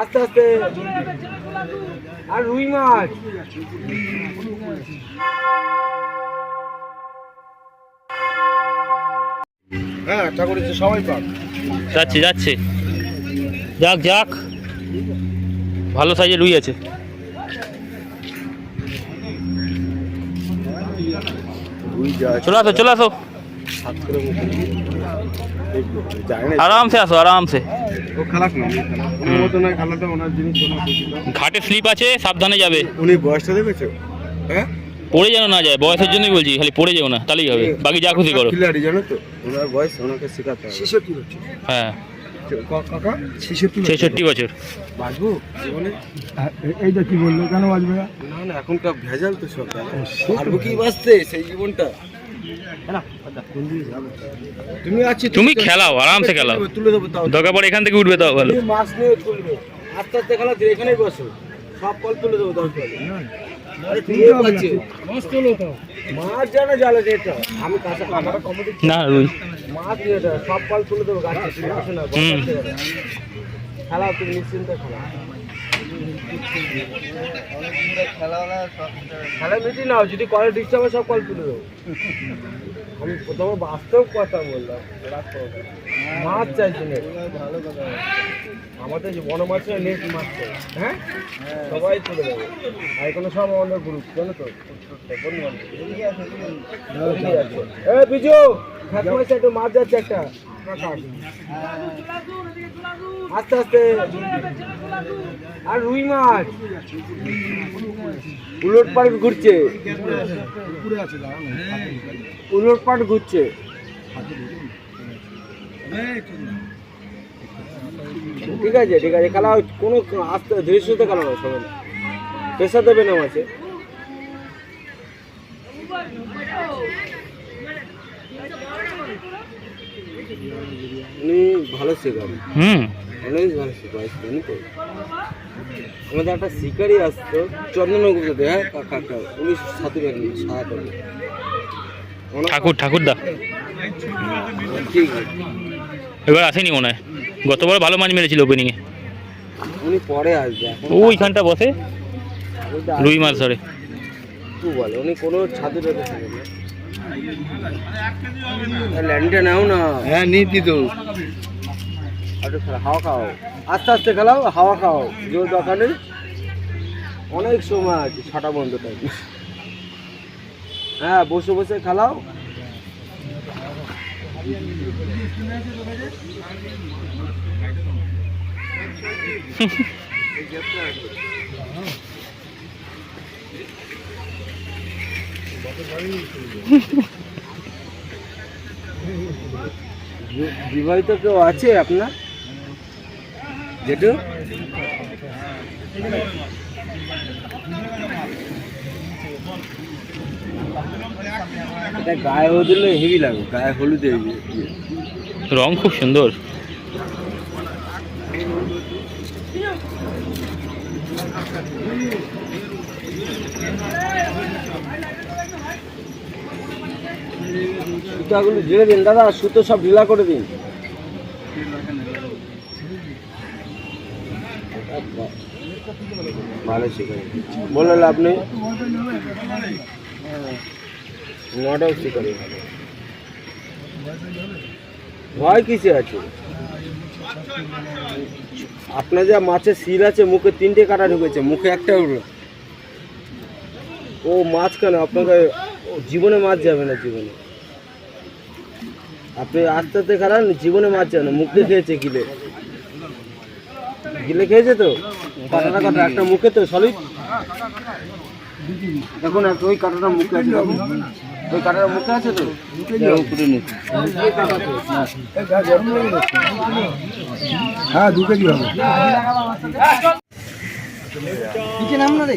আস্তে আস্তে। আর রুই মাছ। হ্যাঁ আশা সবাই পাক যাচ্ছে যাচ্ছে। যাক যাক। ভালো সাইজের রুই আছে। চলে আসো চলে আসো। আরামসে আসো আরামসে। ও না ওনার মতো না খালাটা ওনার জিনিস ওনার বুঝি না। ঘাটে স্লিপ আছে সাবধানে যাবে। উনি বয়সটা দেখেছ? হ্যাঁ? পড়ে যেন না যায় বয়সের জন্যই বলছি খালি পড়ে যেও না তাহলেই হবে বাকি যা খুশি করো। খিলাড়ি জানো তো? ওনার বয়স ওনাকে শেখাতে হবে। ছেষট্টি বছর। হ্যাঁ। কাকা ছেষট্টি ছেষট্টি বছর। বাঁচবো? জীবনে? এইটা কি বলল? কেন বাজবে না না না এখনকার ভেজাল তো সব পারব কি বাঁচতে? সেই জীবনটা। তুমি আছি তুমি খেলাও আরামসে খেলাও। তুলে দেবো তাও। দরকার পড়ে এখান থেকে উঠবে তাও ভালো। মাছ নিয়ে তুলবে। আস্তে আস্তে খেলা দিয়ে এখানেই বসো। সব কল তুলে দেবো দরকার দিচ্ছি না রুই। মাছ সব কল তুলে দেবো গাছে। হবে। খেলা তুমি নিশ্চিন্তে খেলা। খেলা মিটি নাও যদি কলে ডিস্টার্ব হয়, সব কল তুলে দেবো। আমি প্রথমে বাস্তব কথা বললাম। মাছ চাইছি না আমাদের যে বন মাছ নেট মাছ হ্যাঁ? সবাই তুলে দেবো। আর এখানে সব আমাদের গ্রুপ জানো তো? বিজু একটু মাছ যাচ্ছে একটা। আস্তে আস্তে। আর রুই মাছ। উলট পাল্ট ঘুরছে। উলট পাল্ট ঘুরছে। ঠিক আছে ঠিক আছে। খেলা কোনো আস্তে, ধীরে সুস্থে খেলা নয় সবাই। প্রেশার দেবে না মাছে উনি ভালো শেখাবে হুম। অনেক ভালো শেখাবে জানি তো। আমাদের একটা শিকারি আসতো চন্দনগুলোতে হ্যাঁ কাকা কাকা উনি সাথে সাহায্য ঠাকুর ঠাকুর দা ঠিক আছে এবার আসেনি মনে হয়? গতবার ভালো মাছ মেরেছিল ওপেনিং এ উনি পরে আসবে ওইখানটা বসে? রুই মাছ ধরে। বলে উনি কোনো ছাদে ল্যান্ডে নাও না। হ্যাঁ নিতি তো। হাওয়া খাও। আস্তে আস্তে খেলাও হাওয়া খাও। জোর দরকার নেই অনেক সময় আছে ছটা বন্ধ টাইম হ্যাঁ বসে বসে খেলাও। বিবাহিত কেউ আছে আপনার? জেঠু? গায়ে হলুদ হেভি লাগে, গায়ে হলুদে ইয়ে। রং খুব সুন্দর। সুতাগুলো ঢেলে দিন, দাদা, সুতো সব ঢিলা করে দিন। ভালো শিকারি বলে লাভ নেই নটাও শিকারি ভয় কিসে আছে? আপনার যা মাছের শিল আছে, মুখে তিনটে কাটা ঢুকেছে, মুখে একটা উঠল। ও মাছ কেন আপনাকে জীবনে মাছ যাবে না জীবনে। আপনি আস্তে আস্তে খারান জীবনে যাবে না মুখ খেয়েছে গিলে। গিলে খেয়েছে তো? কাটাটা কাটা একটা মুখে তো সলিড? দেখুন একটা ওই কাটাটা মুখে আছে ওই কাটাটা মুখে আছে তো? উপরে হ্যাঁ দু কেজি হবে। নিচে নাম না রে